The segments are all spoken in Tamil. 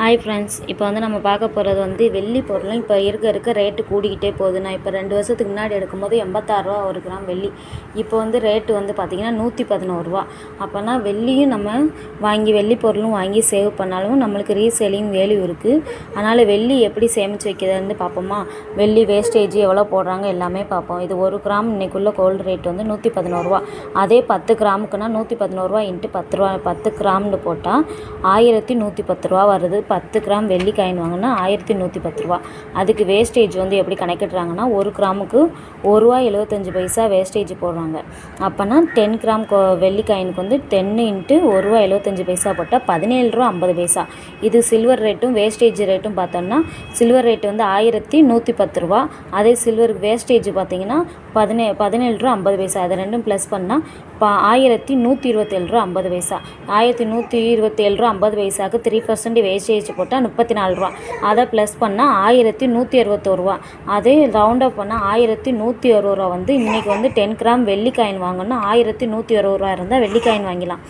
ஹாய் ஃப்ரெண்ட்ஸ் இப்போ வந்து நம்ம பார்க்க போகிறது வந்து வெள்ளி பொருளும் இப்போ இருக்க இருக்க ரேட்டு கூடிக்கிட்டே போகுது நான் இப்போ ரெண்டு வருஷத்துக்கு முன்னாடி எடுக்கும்போது எண்பத்தாறுரூவா ஒரு கிராம் வெள்ளி. இப்போ வந்து ரேட்டு வந்து பார்த்திங்கன்னா நூற்றி பதினோருவா அப்போனா வெள்ளியும் நம்ம வாங்கி வெள்ளி பொருளும் வாங்கி சேவ் பண்ணாலும் நம்மளுக்கு ரீசேலிங் வேல்யூ இருக்குது அதனால் வெள்ளி எப்படி சேமித்து வைக்கிறதுன்னு பார்ப்போமா? வெள்ளி வேஸ்டேஜ் எவ்வளோ போடுறாங்க எல்லாமே பார்ப்போம். இது ஒரு கிராம் இன்னைக்குள்ள கோல்டு ரேட் வந்து நூற்றி பதினோருவா அதே பத்து கிராமுக்குன்னா நூற்றி பதினோருவா இன்ட்டு பத்து ரூபா பத்து கிராம்னு போட்டால் ஆயிரத்தி நூற்றி பத்து ரூபா வருது. பத்து கிராம் வெள்ளி காயின் வாங்கினா ஆயிரத்தி நூற்றி பத்து ரூபா. அதுக்கு வேஸ்டேஜ் வந்து எப்படி கணக்கிடுறாங்கன்னா ஒரு கிராமுக்கு ஒரு ரூபா எழுபத்தஞ்சி பைசா வேஸ்டேஜ் போடுறாங்க. அப்போனா டென் கிராம் கோ வெள்ளி காயினுக்கு வந்து டென்னு இன்ட்டு ஒரு ரூபா எழுபத்தஞ்சி பைசா போட்டால் பதினேழு ரூபா ஐம்பது பைசா. இது சில்வர் ரேட்டும் வேஸ்டேஜ் ரேட்டும் பார்த்தோம்னா சில்வர் ரேட் வந்து ஆயிரத்தி நூற்றி பத்து ரூபா. அதே சில்வருக்கு வேஸ்டேஜ் பார்த்தீங்கன்னா பதினே பதினேழு ரூபா ஐம்பது பைசா. அதை ரெண்டும் ப்ளஸ் பண்ணால் இப்போ ஆயிரத்தி நூற்றி இருபத்தேழு ரூபா ஐம்பது பைசா. ஆயிரத்தி நூற்றி இருபத்தேழு ரூபா ஐம்பது பைசாவுக்கு த்ரீ பர்சன்ட் வேஸ்டேஜ் போட்டால் முப்பத்தி நாலு ரூபா. அதை ப்ளஸ் பண்ணால் ஆயிரத்தி நூற்றி அறுபத்தோருவா அதே ரவுண்ட் அப் பண்ணால் ஆயிரத்தி நூற்றி அறுபது ரூபா வந்து இன்றைக்கி வந்து டென் கிராம் வெள்ளி காயின் வாங்கணும்னா ஆயிரத்தி நூற்றி அறுபது ரூபா இருந்தால் வெள்ளி காயின் வாங்கிடலாம்.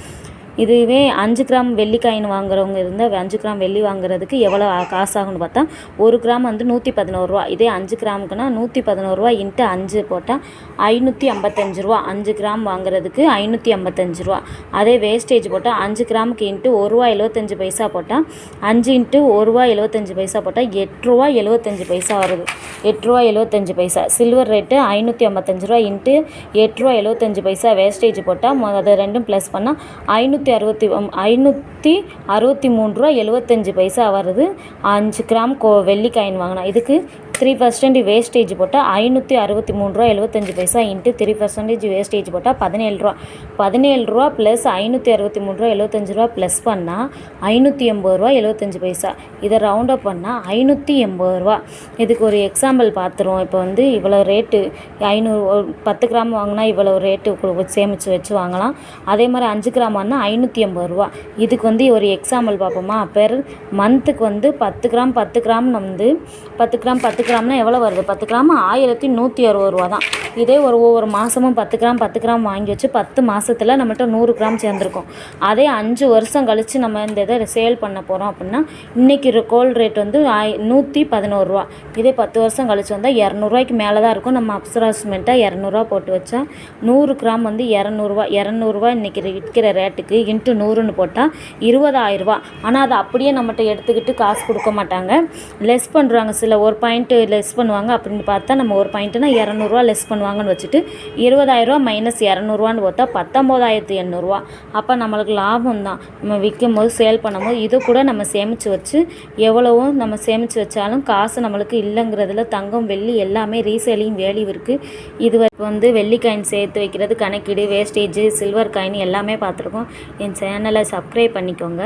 இதுவே அஞ்சு கிராம் வெள்ளி காயின் வாங்குறவங்க இருந்தால் அஞ்சு கிராம் வெள்ளி வாங்குறதுக்கு எவ்வளோ காசு ஆகும்னு பார்த்தா ஒரு கிராம் வந்து நூற்றி பதினோருவா இதே அஞ்சு கிராமுக்குன்னா நூற்றி பதினோருவா இன்ட்டு அஞ்சு போட்டால் ஐநூற்றி ஐம்பத்தஞ்சு ரூபா. அஞ்சு கிராம் வாங்குறதுக்கு ஐநூற்றி ஐம்பத்தஞ்சு ரூபா. அதே வேஸ்டேஜ் போட்டால் அஞ்சு கிராமுக்கு இன்ட்டு ஒரு ரூபா எழுபத்தஞ்சு பைசா போட்டால் அஞ்சு இன்ட்டு ஒரு ரூபா எழுபத்தஞ்சு பைசா போட்டால் எட்டு ரூபா எழுபத்தஞ்சு பைசா வருது. எட்டு ரூபா எழுபத்தஞ்சு பைசா. சில்வர் ரேட்டு ஐநூற்றி ஐம்பத்தஞ்சு ரூபா இன்ட்டு எட்டு ரூபா எழுபத்தஞ்சு பைசா வேஸ்டேஜ் போட்டால் அதை ரெண்டும் ப்ளஸ் பண்ணால் ஐநூற்றி அறுபத்தி ஐநூற்றி அறுபத்தி மூணு ரூபா எழுபத்தஞ்சி பைசா வருது அஞ்சு கிராம் கோ வெள்ளி காயின் வாங்கினா. இதுக்கு த்ரீ பர்சன்டேஜ் வேஸ்டேஜ் போட்டால் ஐநூற்றி அறுபத்தி மூணு ரூபா எழுபத்தஞ்சி பைசா இன்ட்டு த்ரீ பர்சன்டேஜ் வேஸ்டேஜ் போட்டால் பதினேழு ரூபா. பதினேழு ரூபா ப்ளஸ் ஐநூற்றி அறுபத்தி மூணு ரூபா எழுபத்தஞ்சி ரூபா ப்ளஸ் பண்ணால் ஐநூற்றி எண்பது ரூபா எழுபத்தஞ்சி பைசா. இதை ரவுண்ட் அப் பண்ணால் ஐநூற்றி எண்பது ரூபா. இதுக்கு ஒரு எக்ஸாம்பிள் பார்த்துருவோம். இப்போ வந்து இவ்வளோ ரேட்டு ஐநூறு பத்து கிராம் வாங்கினா இவ்வளோ ரேட்டு சேமித்து வச்சு வாங்கலாம். அதே மாதிரி அஞ்சு கிராம் வாங்கினா ஐநூற்றி எண்பது ரூபா. இதுக்கு வந்து ஒரு எக்ஸாம்பிள் பார்ப்போமா? பெர் மந்த்துக்கு வந்து பத்து கிராம் பத்து கிராம் வந்து பத்து கிராம் பத்து கிராம்னா எவ்வளோ வருது? பத்து கிராம்? ஆயிரத்தி நூற்றி அறுபது ரூபா தான். இதே ஒரு ஒவ்வொரு மாதமும் பத்து கிராம் பத்து கிராம் வாங்கி வச்சு பத்து மாதத்துல நம்மகிட்ட நூறு கிராம் சேர்ந்துருக்கும். அதே அஞ்சு வருஷம் கழித்து நம்ம இந்த இதை சேல் பண்ண போகிறோம் அப்படின்னா இன்றைக்கி கோல்டு ரேட் வந்து ஆய் நூற்றி பதினோருவா இதே பத்து வருஷம் கழிச்சு வந்தால் இரநூறுவாய்க்கு மேலே தான் இருக்கும். நம்ம அப்சராஸ்மெண்ட்டாக இரநூறுவா போட்டு வச்சா நூறு கிராம் வந்து இரநூறுவா இரநூறுவா இன்றைக்கி விற்கிற ரேட்டுக்கு இன்ட்டு நூறுன்னு போட்டால் இருபதாயிரரூபா ஆனால் அதை அப்படியே நம்மகிட்ட எடுத்துக்கிட்டு காசு கொடுக்க மாட்டாங்க. லெஸ் பண்ணுறாங்க சில ஒரு பாயிண்ட்டு லெஸ் பண்ணுவாங்க. அப்படின்னு பார்த்தா நம்ம ஒரு பாயிண்ட்டுனா இரநூறுவா லெஸ் பண்ணுவாங்கன்னு வச்சுட்டு இருபதாயிரரூவா மைனஸ் இரநூறுவான்னு பார்த்தா பத்தொம்போதாயிரத்து எண்ணூறுரூவா அப்போ நம்மளுக்கு லாபம் தான். நம்ம விற்கும் போது சேல் பண்ணும்போது இது கூட நம்ம சேமித்து வச்சு எவ்வளவோ நம்ம சேமித்து வச்சாலும் காசு நம்மளுக்கு இல்லைங்கிறதுல தங்கம் வெள்ளி எல்லாமே ரீசேலிங் வேல்யூ இருக்குது இது வந்து வெள்ளி காயின் சேர்த்து வைக்கிறது கணக்கீடு வேஸ்டேஜ் சில்வர் காயின் எல்லாமே பார்த்துருக்கோம். என் சேனலை சப்ஸ்கிரைப் பண்ணிக்கோங்க.